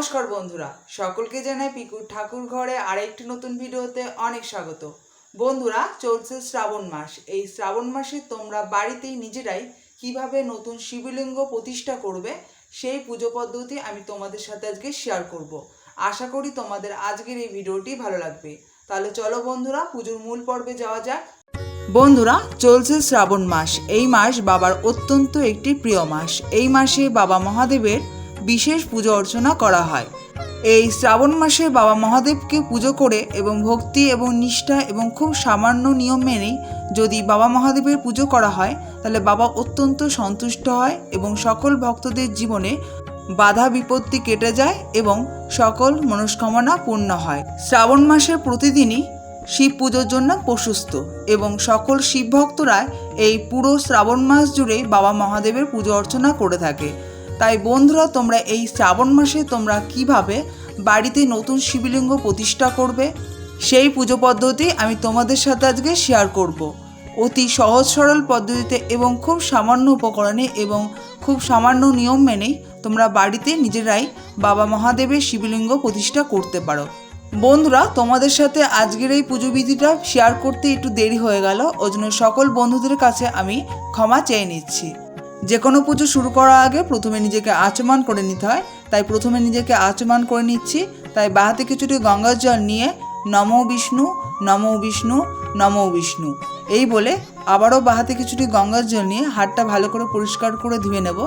নমস্কার বন্ধুরা, সকলকে জানাই পিকুর ঠাকুর ঘরে আরেকটি নতুন ভিডিওতে অনেক স্বাগত। বন্ধুরা, চলছে শ্রাবণ মাস। এই শ্রাবণ মাসে তোমরা বাড়িতেই নিজেরাই কীভাবে নতুন শিবলিঙ্গ প্রতিষ্ঠা করবে, সেই পুজো পদ্ধতি আমি তোমাদের সাথে আজকে শেয়ার করব। আশা করি তোমাদের আজকের এই ভিডিওটি ভালো লাগবে। তাহলে চলো বন্ধুরা, পুজোর মূল পর্বে যাওয়া যাক। বন্ধুরা, চলছে শ্রাবণ মাস। এই মাস বাবার অত্যন্ত একটি প্রিয় মাস। এই মাসে বাবা মহাদেবের বিশেষ পুজো অর্চনা করা হয়। এই শ্রাবণ মাসে বাবা মহাদেবকে পুজো করে এবং ভক্তি এবং নিষ্ঠা এবং খুব সামান্য নিয়ম মেনেই যদি বাবা মহাদেবের পুজো করা হয়, তাহলে বাবা অত্যন্ত সন্তুষ্ট হয় এবং সকল ভক্তদের জীবনে বাধা বিপত্তি কেটে যায় এবং সকল মনস্কামনা পূর্ণ হয়। শ্রাবণ মাসের প্রতিদিনই শিব পুজোর জন্য প্রশস্ত এবং সকল শিব ভক্তরা এই পুরো শ্রাবণ মাস জুড়ে বাবা মহাদেবের পুজো অর্চনা করে থাকে। তাই বন্ধুরা, তোমরা এই শ্রাবণ মাসে তোমরা কীভাবে বাড়িতে নতুন শিবলিঙ্গ প্রতিষ্ঠা করবে, সেই পুজো পদ্ধতি আমি তোমাদের সাথে আজকে শেয়ার করব। অতি সহজ সরল পদ্ধতিতে এবং খুব সামান্য উপকরণে এবং খুব সামান্য নিয়ম মেনেই তোমরা বাড়িতে নিজেরাই বাবা মহাদেবের শিবলিঙ্গ প্রতিষ্ঠা করতে পারো। বন্ধুরা, তোমাদের সাথে আজকের এই পুজো বিধিটা শেয়ার করতে একটু দেরি হয়ে গেল ওই জন্য সকল বন্ধুদের কাছে আমি ক্ষমা চেয়ে নিচ্ছি। যে কোনো পুজো শুরু করার আগে প্রথমে নিজেকে আচমান করে নিতে হয়। তাই প্রথমে নিজেকে আচমান করে নিচ্ছি। তাই বাহাতে কিছুটি গঙ্গার জল নিয়ে নমো বিষ্ণু নমো বিষ্ণু নমো বিষ্ণু। এই বলে আবারও বাহাতে কিছুটি গঙ্গার জল নিয়ে হাতটা ভালো করে পরিষ্কার করে ধুয়ে নেব।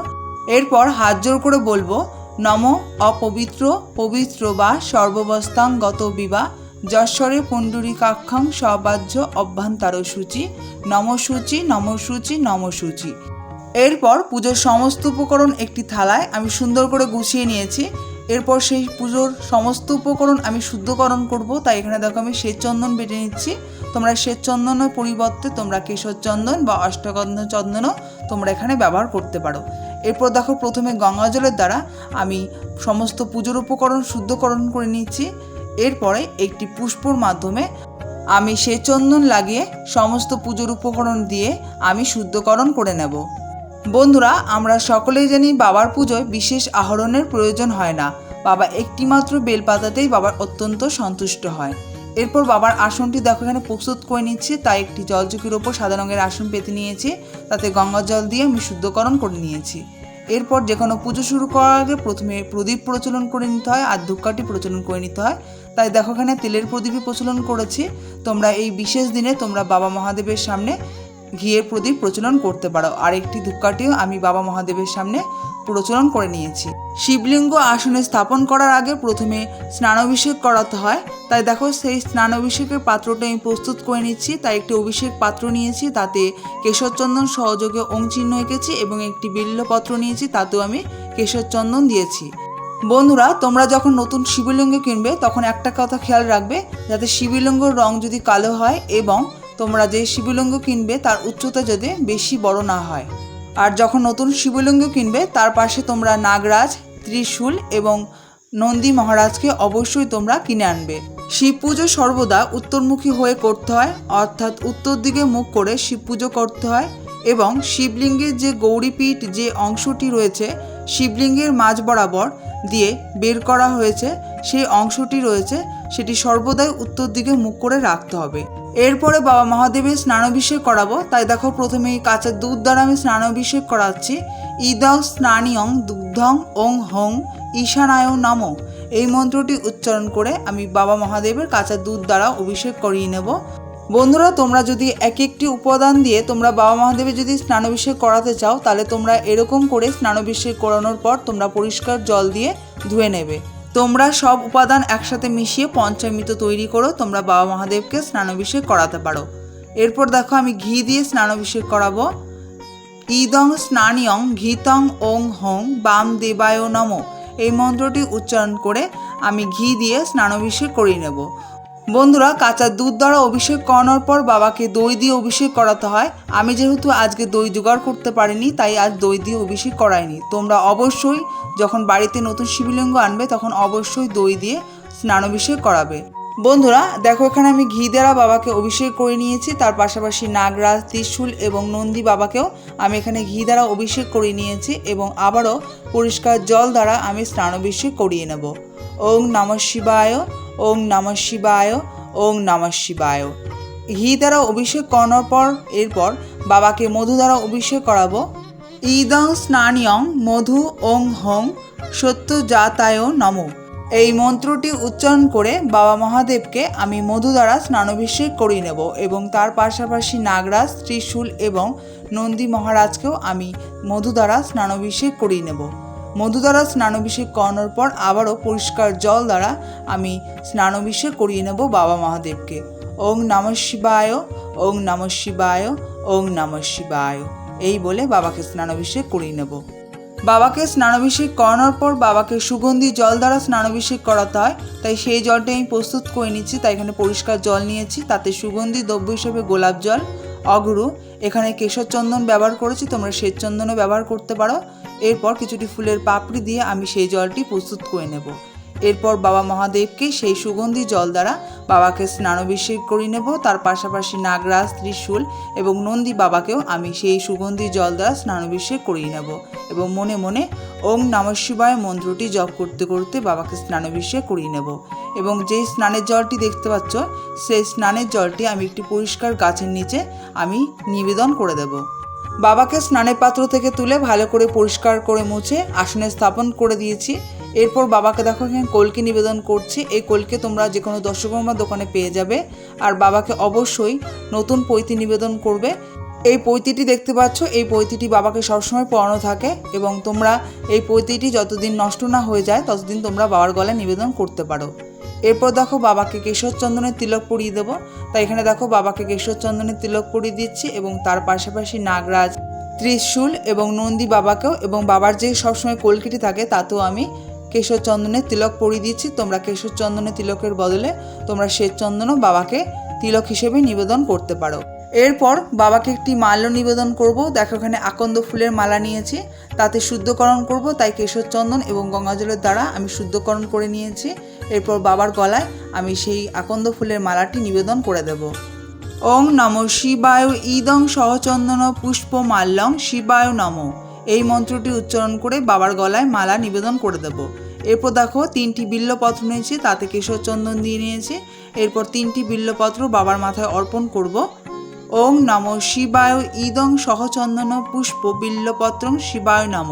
এরপর হাত জোর করে বলব, নম অপবিত্র, পবিত্র বা সর্ববস্তাং গত বিবা যশ্বরে পুণ্ডরীকাক্ষং সবাহ্য অভ্যন্তর সূচি নমসূচি নমসূচি নমসূচি। এরপর পুজোর সমস্ত উপকরণ একটি থালায় আমি সুন্দর করে গুছিয়ে নিয়েছি। এরপর সেই পুজোর সমস্ত উপকরণ আমি শুদ্ধকরণ করব। তাই এখানে দেখো আমি শ্বেত চন্দন বেটে নিচ্ছি। তোমরা শ্বেত চন্দনের পরিবর্তে তোমরা কেশর চন্দন বা অষ্টগন্ধ চন্দনও তোমরা এখানে ব্যবহার করতে পারো। এরপর দেখো প্রথমে গঙ্গা জলের দ্বারা আমি সমস্ত পুজোর উপকরণ শুদ্ধকরণ করে নিচ্ছি। এরপরে একটি পুষ্পর মাধ্যমে আমি সে চন্দন লাগিয়ে সমস্ত পুজোর উপকরণ দিয়ে আমি শুদ্ধকরণ করে নেব। বন্ধুরা, আমরা সকলেই জানি বাবার পুজোয় বিশেষ আহরণের প্রয়োজন হয় না। বাবা একটিমাত্র বেলপাতাতেই বাবার অত্যন্ত সন্তুষ্ট হয়। এরপর বাবার আসনটি দেখো, এখানে প্রস্তুত করে নিচ্ছি। তাই একটি জলচুকির ওপর সাদা রঙের আসন পেতে নিয়েছি। তাতে গঙ্গা জল দিয়ে আমি শুদ্ধকরণ করে নিয়েছি। এরপর যে কোনো পুজো শুরু করার আগে প্রথমে প্রদীপ প্রচলন করে নিতে হয়, আর ধূপকাঠি প্রচলন করে নিতে হয়। তাই দেখো, এখানে তেলের প্রদীপই প্রচলন করেছি। তোমরা এই বিশেষ দিনে তোমরা বাবা মহাদেবের সামনে ঘিয়ের প্রদীপ প্রচলন করতে পারো। আর একটি ধূপকাঠিও আমি বাবা মহাদেবের সামনে প্রচলন করে নিয়েছি। শিবলিঙ্গ আসনে স্থাপন করার আগে প্রথমে স্নানাভিষেক করাতে হয়। তাই দেখো, সেই স্নানাভিষেকের পাত্রটা আমি প্রস্তুত করে নিচ্ছি। তাই একটি অভিষেক পাত্র নিয়েছি, তাতে কেশরচন্দন সহযোগে চিহ্ন এঁকেছি এবং একটি বিল্লপত্র নিয়েছি, তাতেও আমি কেশরচন্দন দিয়েছি। বন্ধুরা, তোমরা যখন নতুন শিবলিঙ্গ কিনবে, তখন একটা কথা খেয়াল রাখবে, যাতে শিবলিঙ্গর রং যদি কালো হয় এবং তোমরা যে শিবলিঙ্গ কিনবে, তার উচ্চতা যাতে বেশি বড় না হয়। আর যখন নতুন শিবলিঙ্গ কিনবে, তার পাশে তোমরা নাগরাজ, ত্রিশূল এবং নন্দী মহারাজকে অবশ্যই তোমরা কিনে আনবে। শিব পুজো সর্বদা উত্তরমুখী হয়ে করতে হয়, অর্থাৎ উত্তর দিকে মুখ করে শিব পুজো করতে হয় এবং শিবলিঙ্গের যে গৌরীপীঠ যে অংশটি রয়েছে, শিবলিঙ্গের মাঝ বরাবর দিয়ে বের করা হয়েছে, সেই অংশটি রয়েছে, সেটি সর্বদাই উত্তর দিকে মুখ করে রাখতে হবে। এরপরে বাবা মহাদেবের স্নানাভিষেক করাবো। তাই দেখো প্রথমে কাঁচা দুধ দ্বারা আমি স্নানাভিষেক করাচ্ছি। ইদাও স্নানিয়ং দুগ্ধং ওং হং ঈশানায় নম। এই মন্ত্রটি উচ্চারণ করে আমি বাবা মহাদেবের কাঁচা দুধ দ্বারা অভিষেক করিয়ে নেব। বন্ধুরা, তোমরা যদি এক একটি উপাদান দিয়ে তোমরা বাবা মহাদেবের যদি স্নানাভিষেক করাতে চাও, তাহলে তোমরা এরকম করে স্নানাভিষেক করানোর পর তোমরা পরিষ্কার জল দিয়ে ধুয়ে নেবে। তোমরা সব উপাদান একসাথে মিশিয়ে পঞ্চামৃত তৈরি করো, তোমরা বাবা মহাদেবকে স্নানাভিষেক করাতে পারো। এরপর দেখো আমি ঘি দিয়ে স্নানাভিষেক করাবো। ইদং স্নানিয়ং ঘিতং ওং হং বাম দেবায় নম। এই মন্ত্রটি উচ্চারণ করে আমি ঘি দিয়ে স্নানাভিষেক করিয়ে নেব। বন্ধুরা, কাঁচা দুধ দ্বারা অভিষেক করানোর পর বাবাকে দই দিয়ে অভিষেক করাতে হয়। আমি যেহেতু আজকে দই জোগাড় করতে পারিনি, তাই আজ দই দিয়ে অভিষেক করাইনি। তোমরা অবশ্যই যখন বাড়িতে নতুন শিবলিঙ্গ আনবে, তখন অবশ্যই দই দিয়ে স্নানাভিষেক করাবে। বন্ধুরা, দেখো এখানে আমি ঘি দ্বারা বাবাকে অভিষেক করে নিয়েছি। তার পাশাপাশি নাগরাজ ত্রিশূল এবং নন্দী বাবাকেও আমি এখানে ঘি দ্বারা অভিষেক করে নিয়েছি এবং আবারও পরিষ্কার জল দ্বারা আমি স্নানাভিষেক করিয়ে নেব। ওং নম শিবায়, ওং নম শিবায়, ওং নম শিবায়। ঘি দ্বারা অভিষেক করানোর পর, এরপর বাবাকে মধু দ্বারা অভিষেক করাবো। ইদং স্নানিয়ং মধু ওং হং সত্য জাতায় নম। এই মন্ত্রটি উচ্চারণ করে বাবা মহাদেবকে আমি মধু দ্বারা স্নানাভিষেক করিয়ে নেব এবং তার পাশাপাশি নাগরাজ, ত্রিশূল এবং নন্দী মহারাজকেও আমি মধু দ্বারা স্নানাভিষেক করিয়ে নেব। মধু দ্বারা স্নানাভিষেক করানোর পর আবারও পরিষ্কার জল দ্বারা আমি স্নানাভিষেক করিয়ে নেব বাবা মহাদেবকে। ওং নম শিবায়, ওং নম শিবায়, ওং নম শিবায়। এই বলে বাবাকে স্নানাভিষেক করিয়ে নেব। বাবাকে স্নানাভিষেক করানোর পর বাবাকে সুগন্ধি জল দ্বারা স্নানাভিষেক করাতে হয়। তাই সেই জলটা আমি প্রস্তুত করে নিচ্ছি। তাই এখানে পরিষ্কার জল নিয়েছি। তাতে সুগন্ধি, দ্রব্য হিসেবে গোলাপ জল, অগরু, এখানে কেশর চন্দন ব্যবহার করেছি। তোমরা শ্বেত চন্দনও ব্যবহার করতে পারো। এরপর কিছুটি ফুলের পাপড়ি দিয়ে আমি সেই জলটি প্রস্তুত করে নেব। এরপর বাবা মহাদেবকে সেই সুগন্ধি জল দ্বারা বাবাকে স্নানাভিষেক করে নেব। তার পাশাপাশি নাগরাজ, ত্রিশূল এবং নন্দী বাবাকেও আমি সেই সুগন্ধি জল দ্বারা স্নানাভিষেক করিয়ে নেব এবং মনে মনে ওং নম শিবায় মন্ত্রটি জপ করতে করতে বাবাকে স্নানাভিষেক করিয়ে নেব। এবং যেই স্নানের জলটি দেখতে পাচ্ছ, সেই স্নানের জলটি আমি একটি পরিষ্কার গাছের নিচে আমি নিবেদন করে দেব। বাবাকে স্নানের পাত্র থেকে তুলে ভালো করে পরিষ্কার করে মুছে আসনে স্থাপন করে দিয়েছি। এরপর বাবাকে দেখো এখানে কলকে নিবেদন করছি। এই কলকে তোমরা যে কোনো দর্শকর্মার দোকানে পেয়ে যাবে। আর বাবাকে অবশ্যই নতুন পৈতি নিবেদন করবে। এই পৈতিটি দেখতে পাচ্ছ, এই পৈতিটি বাবাকে সবসময় পরানো থাকে এবং তোমরা এই পৈতিটি যতদিন নষ্ট না হয়ে যায়, ততদিন তোমরা বাবার গলায় নিবেদন করতে পারো। এরপর দেখো বাবাকে কেশর চন্দনের তিলক পরিয়ে দেবো। তাই এখানে দেখো বাবাকে কেশর চন্দনের তিলক পরিয়ে দিচ্ছি এবং তার পাশাপাশি নাগরাজ, ত্রিশূল এবং নন্দী বাবাকেও এবং বাবার যে সবসময় কলকিটি থাকে, তাতেও আমি কেশর চন্দনের তিলক পরিয়ে দিচ্ছি তোমরা কেশর চন্দনের তিলকের বদলে তোমরা চন্দনও বাবাকে তিলক হিসেবে নিবেদন করতে পারো। এরপর বাবাকে একটি মাল্য নিবেদন করব। দেখো এখানে আকন্দ ফুলের মালা নিয়েছি। তাতে শুদ্ধকরণ করব, তাই কেশর চন্দন এবং গঙ্গাজলের দ্বারা আমি শুদ্ধকরণ করে নিয়েছি। এরপর বাবার গলায় আমি সেই আকন্দ ফুলের মালাটি নিবেদন করে দেব। ওং নম শিবায় ইদং সহচন্দন পুষ্প মাল্যং শিবায় নম। এই মন্ত্রটি উচ্চারণ করে বাবার গলায় মালা নিবেদন করে দেব। এরপর দেখো তিনটি বিল্লপত্র নিয়েছি, তাতে কেশর চন্দন দিয়ে নিয়েছি। এরপর তিনটি বিল্লপত্র বাবার মাথায় অর্পণ করব। ওং নম শিবায় ইদং সহচন্দন পুষ্প বিল্লপত্রং শিবায় নম।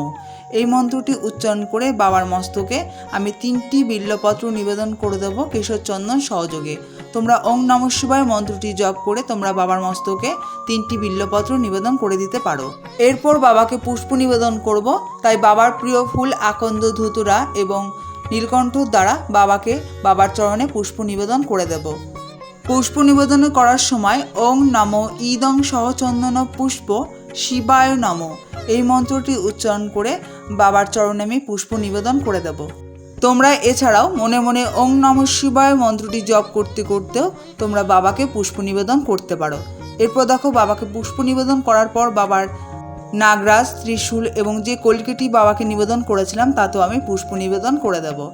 এই মন্ত্রটি উচ্চারণ করে বাবার মস্তকে আমি তিনটি বিল্লপত্র নিবেদন করে দেবো কেশর চন্দন সহযোগে। তোমরা ওং নম শিবায় মন্ত্রটি জপ করে তোমরা বাবার মস্তকে তিনটি বিল্লপত্র নিবেদন করে দিতে পারো। এরপর বাবাকে পুষ্প নিবেদন করব, তাই বাবার প্রিয় ফুল আকন্দ ধুতুরা এবং নীলকণ্ঠর দ্বারা বাবাকে বাবার চরণে পুষ্প নিবেদন করে দেব। পুষ্প নিবেদন করার সময় ওং নম ইদং সহচন্দন পুষ্প শিবায় নম। এই মন্ত্রটি উচ্চারণ করে বাবার চরণে আমি পুষ্প নিবেদন করে দেব। তোমরা এছাড়াও মনে মনে ওং নম শিবায় মন্ত্রটি জপ করতে করতেও তোমরা বাবাকে পুষ্প নিবেদন করতে পারো। এরপর দেখো বাবাকে পুষ্প নিবেদন করার পর বাবার নাগরাজ, ত্রিশূল এবং যে কলকেটি বাবাকে নিবেদন করেছিলাম তাতেও আমি পুষ্প নিবেদন করে দেবো।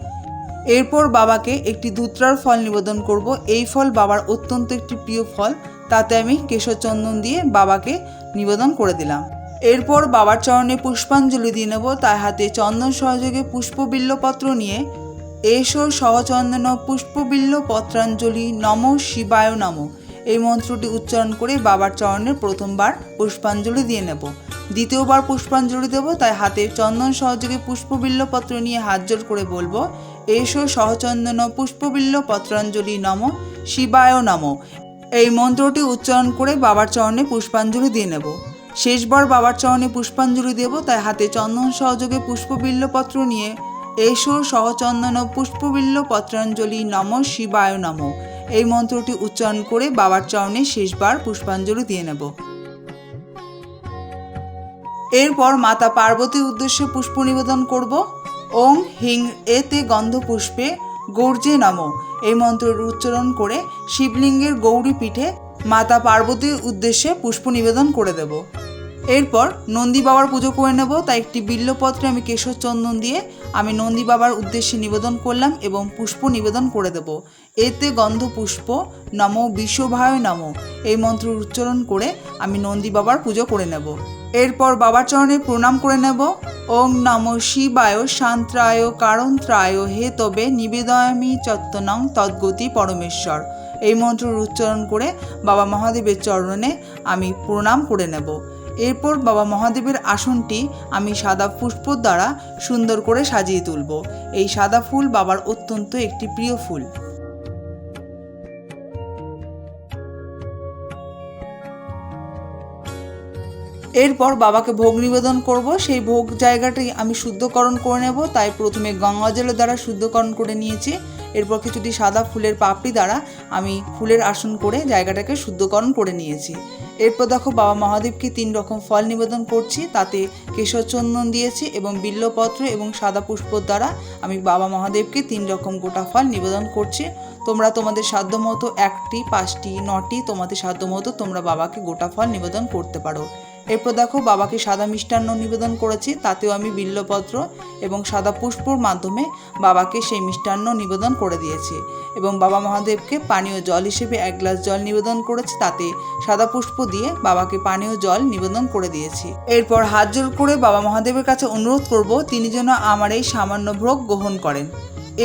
এরপর বাবাকে একটি ধুত্রার ফল নিবেদন করব। এই ফল বাবার অত্যন্ত একটি প্রিয় ফল। তাতে আমি কেশর চন্দন দিয়ে বাবাকে নিবেদন করে দিলাম। এরপর বাবার চরণে পুষ্পাঞ্জলি দিয়ে নেব, তার হাতে চন্দন সহযোগে পুষ্পবিল্লপত্র নিয়ে। এসো সহচন্দন পুষ্পবিল্ল পত্রাঞ্জলি নম শিবায় নম। এই মন্ত্রটি উচ্চারণ করে বাবার চরণে প্রথমবার পুষ্পাঞ্জলি দিয়ে নেব। দ্বিতীয়বার পুষ্পাঞ্জলি দেব, তাই হাতে চন্দন সহযোগে পুষ্পবিল্লপত্র নিয়ে হাত জোর করে বলব, এসো সহচন্দন পুষ্পবিল্ল পত্রাঞ্জলি নম শিবায় নম। এই মন্ত্রটি উচ্চারণ করে বাবার চরণে পুষ্পাঞ্জলি দিয়ে নেব। শেষবার বাবার চরণে পুষ্পাঞ্জলি দেব, তাই হাতে চন্দন সহযোগে পুষ্পবিল্লপত্র নিয়ে এসো, সহচন্দন পুষ্পবিল্ল পত্রাঞ্জলি নম শিবায় নম। এই মন্ত্রটি উচ্চারণ করে বাবার চরণে শেষবার পুষ্পাঞ্জলি দিয়ে নেব। এরপর মাতা পার্বতীর উদ্দেশ্যে পুষ্প নিবেদন করব। ওং হিং এতে গন্ধ পুষ্পে গৌর্যে নম। এই মন্ত্রের উচ্চারণ করে শিবলিঙ্গের গৌরী পিঠে মাতা পার্বতীর উদ্দেশ্যে পুষ্প নিবেদন করে দেব। এরপর নন্দী বাবার পুজো করে নেব, তাই একটি বিল্লপত্রে আমি কেশর চন্দন দিয়ে আমি নন্দী বাবার উদ্দেশ্যে নিবেদন করলাম এবং পুষ্প নিবেদন করে দেব। এতে গন্ধ পুষ্প, নম বিশ্বভায় নম, এই মন্ত্র উচ্চারণ করে আমি নন্দী বাবার পুজো করে নেব। এরপর বাবার চরণে প্রণাম করে নেব। ওং নম শিবায় শান্ত্রায় কারন্ত্রায়, হে তবে নিবেদয়ামি চত্তনং তদ্গতি পরমেশ্বর। এই মন্ত্র উচ্চারণ করে বাবা মহাদেবের চরণে আমি প্রণাম করে নেব। এরপর বাবা মহাদেবের আসনটি আমি সাদা পুষ্প দ্বারা সুন্দর করে সাজিয়ে তুলব। এই সাদা ফুল বাবার অত্যন্ত একটি প্রিয় ফুল। এরপর বাবাকে ভোগ নিবেদন করব। সেই ভোগ জায়গাটি আমি শুদ্ধকরণ করে নেব। তাই প্রথমে গঙ্গা জলের দ্বারা শুদ্ধকরণ করে নিয়েছি। এরপর কিছুটি সাদা ফুলের পাপড়ি দ্বারা আমি ফুলের আসন করে জায়গাটাকে শুদ্ধকরণ করে নিয়েছি। এরপর দেখো বাবা মহাদেবকে তিন রকম ফল নিবেদন করছি, তাতে কেশর চন্দন দিয়েছি এবং বিল্লপত্র এবং সাদা পুষ্প দ্বারা আমি বাবা মহাদেবকে তিন রকম গোটা ফল নিবেদন করছি। তোমরা তোমাদের সাধ্যমতো একটি, পাঁচটি, নটি তোমাদের সাধ্যমতো তোমরা বাবাকে গোটা ফল নিবেদন করতে পারো। এরপর দেখো বাবাকে সাদা মিষ্টান্ন নিবেদন করেছি, তাতেও আমি বিল্লপত্র এবং সাদা পুষ্পর মাধ্যমে বাবাকে সেই মিষ্টান্ন নিবেদন করে দিয়েছি এবং বাবা মহাদেবকে পানীয় জল হিসেবে এক গ্লাস জল নিবেদন করেছি, তাতে সাদা পুষ্প দিয়ে বাবাকে পানীয় জল নিবেদন করে দিয়েছি। এরপর হাত জোর করে বাবা মহাদেবের কাছে অনুরোধ করব, তিনি যেন আমার এই সামান্য ভোগ গ্রহণ করেন।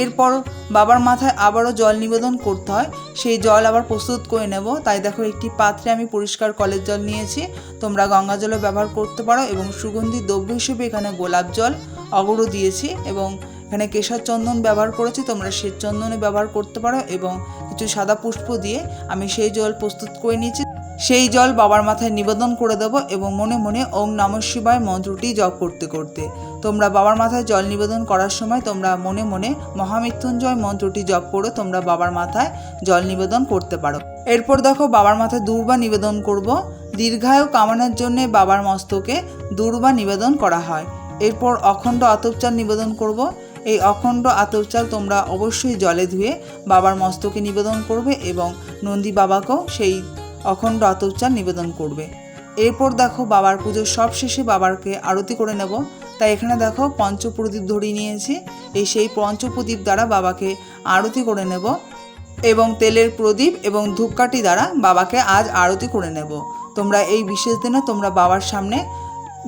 এরপর বাবার মাথায় আবারও জল নিবেদন করতে হয়। সেই জল আবার প্রস্তুত করে নেব। তাই দেখো, একটি পাত্রে আমি পরিষ্কার কলের জল নিয়েছি। তোমরা গঙ্গা জলও ব্যবহার করতে পারো এবং সুগন্ধি দ্রব্য হিসেবে এখানে গোলাপ জল অগরও দিয়েছি এবং এখানে কেশর চন্দন ব্যবহার করেছি। তোমরা শ্বেত চন্দনে ব্যবহার করতে পারো এবং কিছু সাদা পুষ্প দিয়ে আমি সেই জল প্রস্তুত করে নিয়েছি। সেই জল বাবার মাথায় নিবেদন করে দেবো এবং মনে মনে ওং নম শিবায় মন্ত্রটি জপ করতে করতে। তোমরা বাবার মাথায় জল নিবেদন করার সময় তোমরা মনে মনে মহামৃত্যুঞ্জয় মন্ত্রটি জপ করে তোমরা বাবার মাথায় জল নিবেদন করতে পারো। এরপর দেখো বাবার মাথায় দূর্বা নিবেদন করব। দীর্ঘায়ু কামানোর জন্য বাবার মস্তকে দূর্বা নিবেদন করা হয়। এরপর অখণ্ড আতপচাল নিবেদন করব। এই অখণ্ড আতপচাল তোমরা অবশ্যই জলে ধুয়ে বাবার মস্তকে নিবেদন করবে এবং নন্দী বাবাকেও সেই অখণ্ড আতপচাল নিবেদন করবে। এরপর দেখো বাবার পুজোর সব শেষে বাবাকে আরতি করে নেব। তাই এখানে দেখো পঞ্চপ্রদীপ ধরিয়ে নিয়েছি। এই সেই পঞ্চপ্রদীপ দ্বারা বাবাকে আরতি করে নেব এবং তেলের প্রদীপ এবং ধূপকাঠি দ্বারা বাবাকে আজ আরতি করে নেব। তোমরা এই বিশেষ দিনে তোমরা বাবার সামনে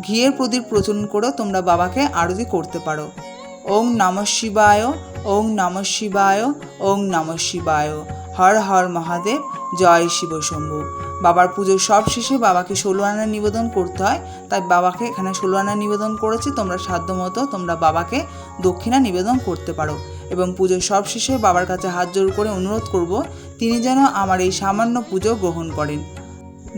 ঘিয়ের প্রদীপ প্রচলন করে তোমরা বাবাকে আরতি করতে পারো। ওং নম শিবায়, ওং নম শিবায়, ওং নম শিবায়। হর হর মহাদেব। জয় শিব শম্ভু। বাবার পুজোর সব শেষে বাবাকে ষোলো আনা নিবেদন করতে হয়। তাই বাবাকে এখানে ষোলো আনা নিবেদন করেছি। তোমরা সাধ্যমতো তোমরা বাবাকে দক্ষিণা নিবেদন করতে পারো। এবং পুজোর সব শেষে বাবার কাছে হাত জোর করে অনুরোধ করব, তিনি যেন আমার এই সামান্য পুজো গ্রহণ করেন।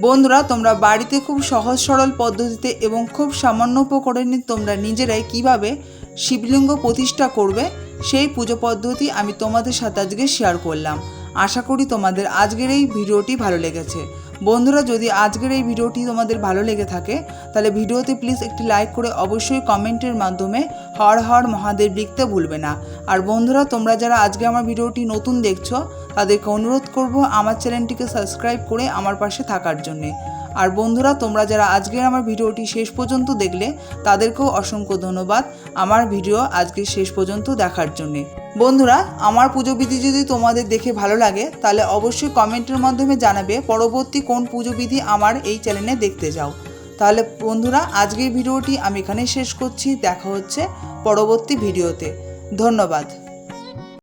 বন্ধুরা, তোমরা বাড়িতে খুব সহজ সরল পদ্ধতিতে এবং খুব সামান্য উপকরণে তোমরা নিজেরাই কীভাবে শিবলিঙ্গ প্রতিষ্ঠা করবে, সেই পুজো পদ্ধতি আমি তোমাদের সাথে আজকে শেয়ার করলাম। আশা করি তোমাদের আজকের এই ভিডিওটি ভালো লেগেছে। বন্ধুরা, যদি আজকের এই ভিডিওটি তোমাদের ভালো লেগে থাকে, তাহলে ভিডিওতে প্লিজ একটি লাইক করে অবশ্যই কমেন্টের মাধ্যমে হর হর মহাদেব লিখতে ভুলবে না। আর বন্ধুরা, তোমরা যারা আজকে আমার ভিডিওটি নতুন দেখছ, তাদেরকে অনুরোধ করব আমার চ্যানেলটিকে সাবস্ক্রাইব করে আমার পাশে থাকার জন্যে। আর বন্ধুরা, তোমরা যারা আজকের আমার ভিডিওটি শেষ পর্যন্ত দেখলে, তাদেরকেও অসংখ্য ধন্যবাদ আমার ভিডিও আজকে শেষ পর্যন্ত দেখার জন্যে। বন্ধুরা, আমার পুজো বিধি যদি তোমাদের দেখে ভালো লাগে, তাহলে অবশ্যই কমেন্টের মাধ্যমে জানাবে পরবর্তী কোন পুজো বিধি আমার এই চ্যানেলে দেখতে যাও। তাহলে বন্ধুরা, আজকের ভিডিওটি আমি এখানে শেষ করছি। দেখা হচ্ছে পরবর্তী ভিডিওতে। ধন্যবাদ।